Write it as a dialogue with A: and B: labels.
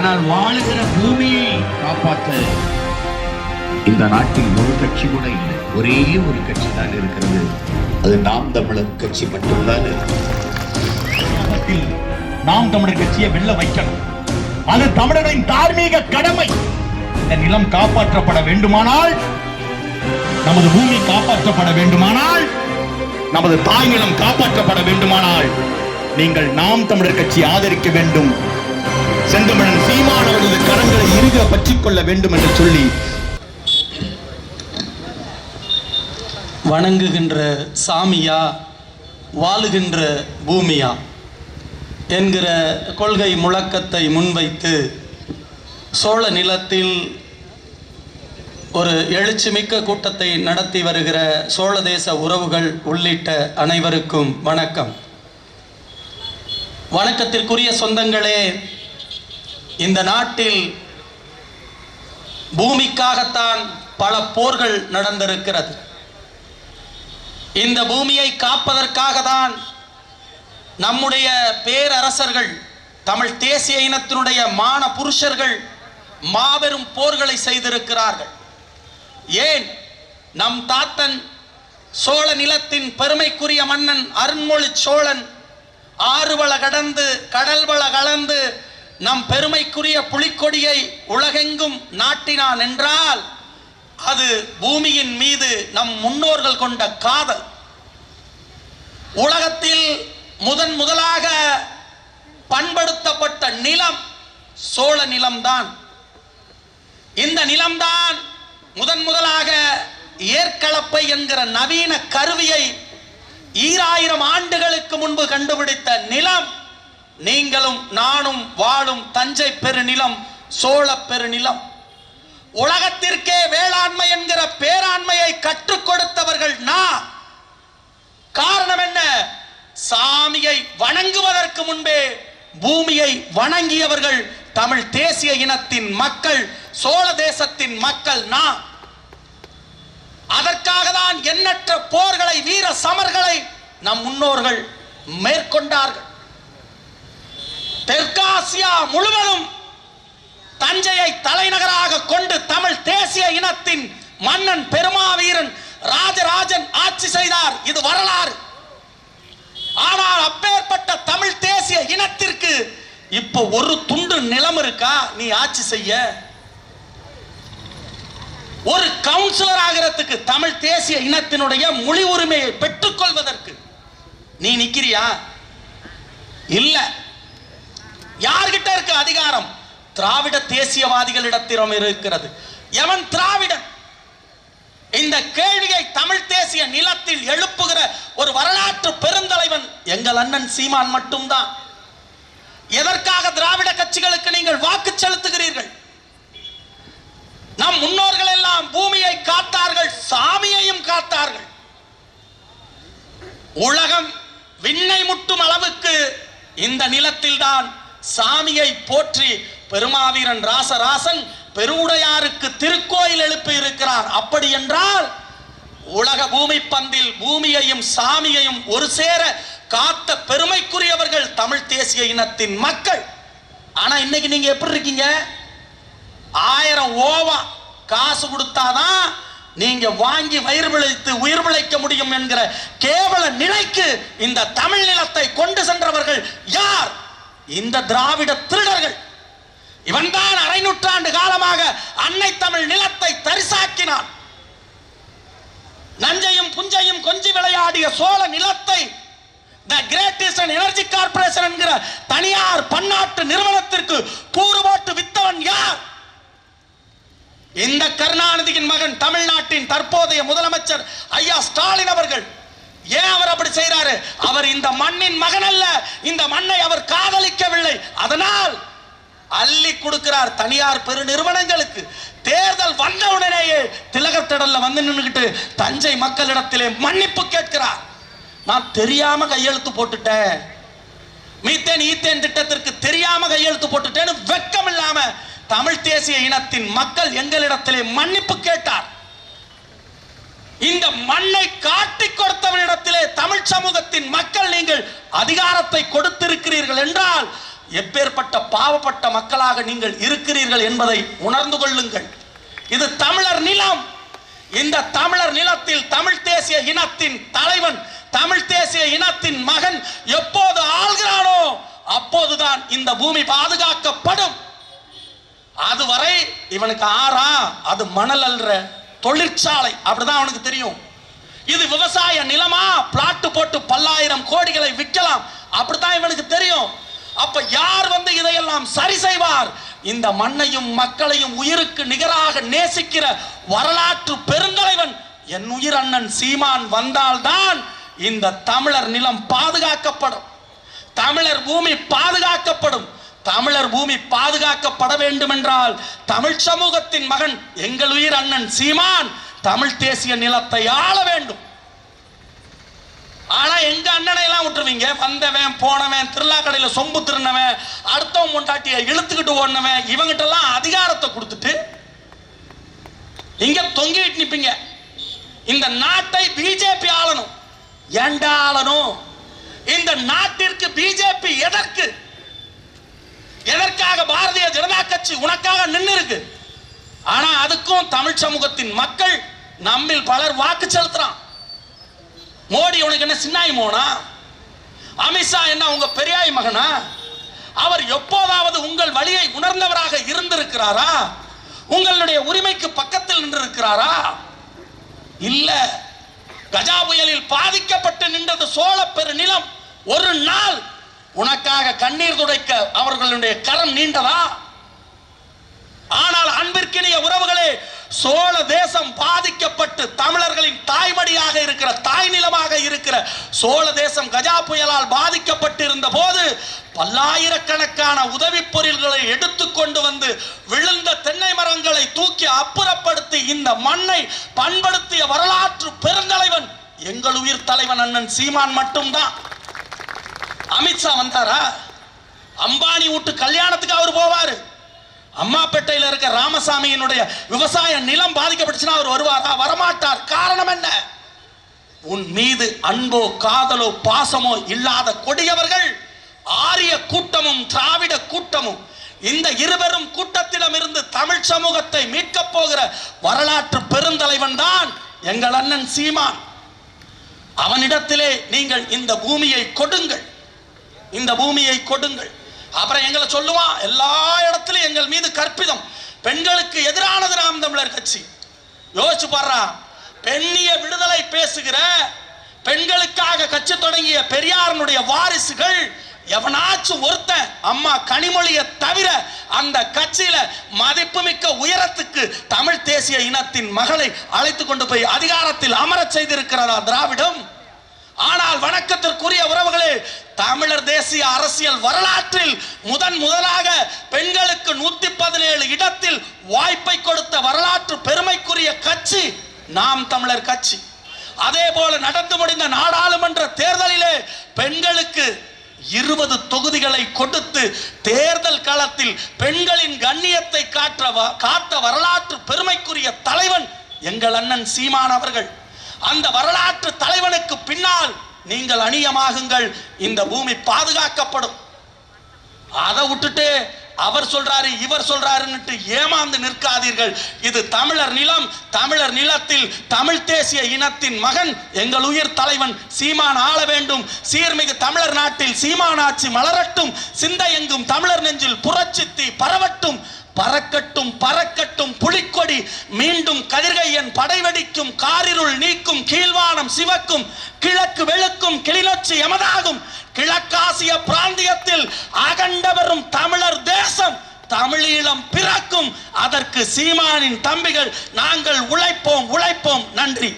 A: ஆனால் வாழுகிற பூமியை காப்பாற்ற இந்த நாட்டில் ஒரு கட்சி கூட இல்லை. ஒரே ஒரு கட்சி தான் இருக்கிறது. அது நாம் தமிழர் கட்சி மட்டும்தான்
B: நாம் தமிழர் கட்சியை வெல்ல வைக்கணும். அது தமிழரின் தார்மீக கடமை. இந்த நிலம் காப்பாற்றப்பட வேண்டுமானால் நமது பூமி காப்பாற்றப்பட வேண்டுமானால் நமது தாய் நிலம் காப்பாற்றப்பட வேண்டுமானால் நீங்கள் நாம் தமிழர் கட்சி ஆதரிக்க வேண்டும். செந்தமிழன் சீமான் அவரது இருக பற்றி கொள்ள வேண்டும் என்று சொல்லி
C: வணங்குகின்ற சாமியா வாழுகின்ற பூமியா என்கிற கொள்கை முழக்கத்தை முன்வைத்து சோழ நிலத்தில் ஒரு எழுச்சிமிக்க கூட்டத்தை நடத்தி வருகிற சோழ தேச உறவுகள் உள்ளிட்ட அனைவருக்கும் வணக்கம். வணக்கத்திற்குரிய சொந்தங்களே இந்த நாட்டில் பூமிக்காகத்தான் பல போர்கள் நடந்திருக்கிறது. இந்த பூமியை காப்பதற்காக தான் நம்முடைய பேரரசர்கள் தமிழ் தேசிய இனத்தினுடைய மான புருஷர்கள் மாபெரும் போர்களை செய்திருக்கிறார்கள். ஏன்? நம் தாத்தன் சோழ நிலத்தின் பெருமைக்குரிய மன்னன் அருண்மொழி சோழன் ஆறுவள கடந்து கடல்வள கலந்து நம் பெருமைக்குரிய புலிக்கொடியை உலகெங்கும் நாட்டினான் என்றால் அது பூமியின் மீது நம் முன்னோர்கள் கொண்ட காதல். உலகத்தில் முதன் முதலாக பண்படுத்தப்பட்ட நிலம் சோழ நிலம்தான். இந்த நிலம்தான் முதன் முதலாக ஏற்களப்பை என்கிற நவீன கருவியை ஈராயிரம் ஆண்டுகளுக்கு முன்பு கண்டுபிடித்த நிலம். நீங்களும் நானும் வாழும் தஞ்சை பெருநிலம் சோழ பெருநிலம். உலகத்திற்கே வேளாண்மை என்கிற பேராண்மையை கற்றுக் கொடுத்தவர்கள் நான். காரணம் என்ன? சாமியை வணங்குவதற்கு முன்பே பூமியை வணங்கியவர்கள் தமிழ் தேசிய இனத்தின் மக்கள் சோழ தேசத்தின் மக்கள் நான். அதற்காக தான் எண்ணற்ற போர்களை வீர சமர்களை நம் முன்னோர்கள் மேற்கொண்டார்கள். தெற்காசியா முழுவதும் தஞ்சையை தலைநகராக கொண்டு தமிழ் தேசிய இனத்தின் மன்னன் பெருமாவீரன் ராஜராஜன் ஆட்சி செய்தார். இது வரலாறு. ஆனால் அப்பேற்பட்ட தமிழ் தேசிய இனத்திற்கு இப்போ ஒரு துண்டு நிலம் இருக்கா? நீ ஆட்சி செய்ய. ஒரு கவுன்சிலர் ஆகிறதுக்கு தமிழ் தேசிய இனத்தினுடைய மொழி உரிமையை பெற்றுக்கொள்வதற்கு நீ நிக்கிறியா? இல்லை. அதிகாரம். திராவிட தேசியவாதிகளிடத்திடம் இருக்கிறது. எவன் திராவிடன் இந்த கேள்வியை தமிழ் தேசிய நிலத்தில் எழுப்புகிற ஒரு வரலாற்று பெருந்தலைவன் எங்கள் அண்ணன் சீமான் மட்டும்தான். எதற்காக திராவிட கட்சிகளுக்கு நீங்கள் வாக்கு செலுத்துகிறீர்கள்? நம் முன்னோர்கள் எல்லாம் பூமியை காத்தார்கள் சாமியையும் காத்தார்கள். உலகம் விண்ணை முட்டும் அளவுக்கு இந்த நிலத்தில் தான் சாமியை போற்றி பெருமாவீரன் ராசராசன் பெருவுடையாருக்கு திருக்கோயில் எழுப்பி இருக்கிறார். அப்படி என்றால் உலக பூமி பந்தில் பூமியையும் சாமியையும் ஒரு சேர காத்த பெருமைக்குரியவர்கள் தமிழ் தேசிய இனத்தின் மக்கள். ஆனா இன்னைக்கு நீங்க எப்படி இருக்கீங்க? ஆயிரம் ஓவா காசு கொடுத்தாதான் நீங்க வாங்கி வயிறு விழைத்து உயிர் விழைக்க முடியும் என்கிற கேவல நிலைக்கு இந்த தமிழ் நிலத்தை கொண்டு சென்றவர்கள் யார்? இந்த திராவிட திருடர்கள். இவன்தான் அரை நூற்றாண்டு காலமாக அன்னை தமிழ் நிலத்தை தரிசாக்கினான். நஞ்சையும் புஞ்சையும் கொஞ்சி விளையாடிய சோழ நிலத்தை the Great Eastern Energy Corporation என்கிற தனியார் பன்னாட்டு நிறுவனத்திற்கு கூறு போட்டு வித்தவன் யார்? இந்த கருணாநிதியின் மகன் தமிழ்நாட்டின் தற்போதைய முதலமைச்சர் ஐயா ஸ்டாலின் அவர்கள். ஏன் அவர் அப்படி செய்யறாரு அவர் இந்த மண்ணின் மகன் அல்ல. இந்த மண்ணை அவர் காதலிக்கவில்லை. அதனால் அள்ளி கொடுக்கிறார் தனியார் பெரு நிறுவனங்களுக்கு. தேர்தல் வந்த உடனேயே திலகத்திடல்ல வந்து நின்னுகிட்டு தஞ்சை மக்களிடத்திலே மன்னிப்பு கேட்கிறார். நான் தெரியாம கையெழுத்து போட்டுட்டேன். மீத்தேன் ஈத்தேன் திட்டத்திற்கு தெரியாம கையெழுத்து போட்டுட்டேன்னு வெக்கம் இல்லாம தமிழ் தேசிய இனத்தின் மக்கள் எங்களிடத்திலே மன்னிப்பு கேட்டார். இந்த மண்ணை காட்டி கொடுத்தவனிடம் தமிழ் சமூகத்தின் மக்கள் நீங்கள் அதிகாரத்தை கொடுத்திருக்கிறீர்கள் என்றால் எப்பேற்பட்ட பாவப்பட்ட மக்களாக நீங்கள் இருக்கிறீர்கள் என்பதை உணர்ந்து கொள்ளுங்கள். இது தமிழர் நிலம். இந்த தமிழர் நிலத்தில் தமிழ் தேசிய இனத்தின் தலைவன் தமிழ் தேசிய இனத்தின் மகன் எப்போது ஆள்கிறானோ அப்போதுதான் இந்த பூமி பாதுகாக்கப்படும். அதுவரை இவனுக்கு ஆறா அது மணல் அல்ற தொழிற்சாலை அப்படிதான் அவனுக்கு தெரியும். இது விவசாய நிலமா? பிளாட் போட்டு பல்லாயிரம் கோடிகளை விற்கலாம். அப்படித்தான் இவனுக்கு தெரியும். அப்ப யார் வந்து இதையெல்லாம் சரி செய்வார்? இந்த மண்ணையும் மக்களையும் உயிருக்கு நிகராக நேசிக்கிற வரலாற்று பெருந்தலைவன் என் உயிர் அண்ணன் சீமான் வந்தால்தான் இந்த தமிழர் நிலம் பாதுகாக்கப்படும். தமிழர் பூமி பாதுகாக்கப்படும். தமிழர் பூமி பாதுகாக்கப்பட வேண்டும் என்றால் தமிழ் சமூகத்தின் மகன் எங்கள் உயிர் அண்ணன் சீமான் தமிழ் தேசிய நிலத்தை ஆள வேண்டும். ஆனா எங்க அண்ணனை எல்லாம் விட்டுருவீங்க? வந்தவன் போனவன் திருவிழா கடையில சொம்பு திருநவன் அடுத்தவன் முண்டாட்டிய இழுத்துக்கிட்டு ஓடினவன் இவங்கிட்ட எல்லாம் அதிகாரத்தை கொடுத்துட்டு இங்க தொங்கிட்டு நிப்பீங்க. இந்த நாட்டை பிஜேபி ஆளணும். ஏண்டா ஆளணும்? இந்த நாட்டிற்கு பிஜேபி எதற்கு? எதற்காக பாரதிய ஜனதா கட்சி உனக்காக நின்று இருக்கு ஆனா அதுக்கும் தமிழ் சமூகத்தின் மக்கள் நம்மில் பலர் வாக்கு செலுத்துறான். மோடி உனக்கு என்ன சின்னாய் மோனா? அமித்ஷா என்ன உங்க பெரியாய் மகனா? அவர் எப்போதாவது உங்கள் வழியை உணர்ந்தவராக இருந்திருக்கிறாரா? உங்களுடைய உரிமைக்கு பக்கத்தில் நின்றிருக்கிறாரா? இல்ல கஜா புயலில் பாதிக்கப்பட்டு நின்றது சோழ பெருநிலம் ஒரு நாள் உனக்காக கண்ணீர் துடைக்க அவர்களுடைய கரம் நீண்டதா? ஆனால் அன்பிற்கினிய உறவுகளே சோழ தேசம் பாதிக்கப்பட்டு தமிழர்களின் தாய்மடியாக இருக்கிற தாய் நிலமாக இருக்கிற சோழ தேசம் கஜா புயலால் பாதிக்கப்பட்டு இருந்த போது பல்லாயிரக்கணக்கான உதவி பொருள்களை எடுத்துக்கொண்டு வந்து விழுந்த தென்னை மரங்களை தூக்கி அப்புறப்படுத்தி இந்த மண்ணை பண்படுத்திய வரலாற்று பெருந்தலைவன் எங்கள் உயிர் தலைவன் அண்ணன் சீமான் மட்டும்தான். அமித்ஷா வந்தாரா? அம்பானி வீட்டு கல்யாணத்துக்கு அவர் போவாரு. அம்மாப்பேட்டையில் இருக்க ராமசாமியினுடைய விவசாய நிலம் பாதிக்கப்பட்டுச்சுன்னா அவர் வருவாரா? வரமாட்டார். காரணம் என்ன? உன் மீது அன்போ காதலோ பாசமோ இல்லாத கொடியவர்கள் ஆரிய கூட்டமும் திராவிட கூட்டமும் இந்த இருவரும் கூட்டத்திடம் இருந்து தமிழ் சமூகத்தை மீட்கப் போகிற வரலாற்று பெருந்தலைவன் தான் எங்கள் அண்ணன் சீமான். அவனிடத்திலே நீங்கள் இந்த பூமியை கொடுங்கள். இந்த பூமியை கொடுங்கள். அப்புறம் எங்களை சொல்லுவான் எல்லா இடத்துலையும் எங்கள் மீது கற்பிதம். பெண்களுக்கு எதிரானது நாம் தமிழர் கட்சி. யோசிச்சு பாடுறா பெண்ணிய விடுதலை பேசுகிற பெண்களுக்காக கட்சி தொடங்கிய பெரியாரனுடைய வாரிசுகள் எவனாச்சும் ஒருத்தன் அம்மா கனிமொழியை தவிர அந்த கட்சியில மதிப்புமிக்க உயரத்துக்கு தமிழ் தேசிய இனத்தின் மகளை அழைத்து கொண்டு போய் அதிகாரத்தில் அமரச் செய்திருக்கிறதா திராவிடம்? ஆனால் வணக்கத்திற்குரிய உறவுகளே தமிழர் தேசிய அரசியல் வரலாற்றில் முதன் முதலாக பெண்களுக்கு நூத்தி பதினேழு இடத்தில் வாய்ப்பை கொடுத்த வரலாற்று பெருமைக்குரிய கட்சி நாம் தமிழர் கட்சி. அதே போல நடந்து முடிந்த நாடாளுமன்ற தேர்தலிலே பெண்களுக்கு இருபது தொகுதிகளை கொடுத்து தேர்தல் களத்தில் பெண்களின் கண்ணியத்தை காற்ற வ- காத்த வரலாற்று பெருமைக்குரிய தலைவன் எங்கள் அண்ணன் சீமான் அவர்கள். அந்த வரலாற்று தலைவனுக்கு பின்னால் நீங்கள் அணியமாகுங்கள் இந்த பூமி பாதுகாக்கப்படும். அதை விட்டுட்டு அவர் சொல்றாரு இவர் சொல்றாருன்னுட்டு ஏமாந்து நிற்காதீர்கள். இது தமிழர் நிலம் தமிழர் நிலத்தில் தமிழ் தேசிய இனத்தின் மகன் எங்கள் உயிர் தலைவன் சீமான் ஆள வேண்டும். சீர்மிகு தமிழர் நாட்டில் சீமான் ஆட்சி மலரட்டும். சிந்தை எங்கும் தமிழர் நெஞ்சில் புரட்சித்தி பரவட்டும். பறக்கட்டும் பறக்கட்டும் புலிக்கொடி. மீண்டும் கதிர்கையன் படைவெடிக்கும் காரிருள் நீக்கும் கீழ்வானம் சிவக்கும் கிழக்கு வெளுக்கும் கிளிநொச்சி எமதாகும். கிழக்காசிய பிராந்தியத்தில் அகண்டவரும் தமிழர் தேசம் தமிழீழம் பிறக்கும். அதற்கு சீமானின் தம்பிகள் நாங்கள் உழைப்போம் உழைப்போம். நன்றி.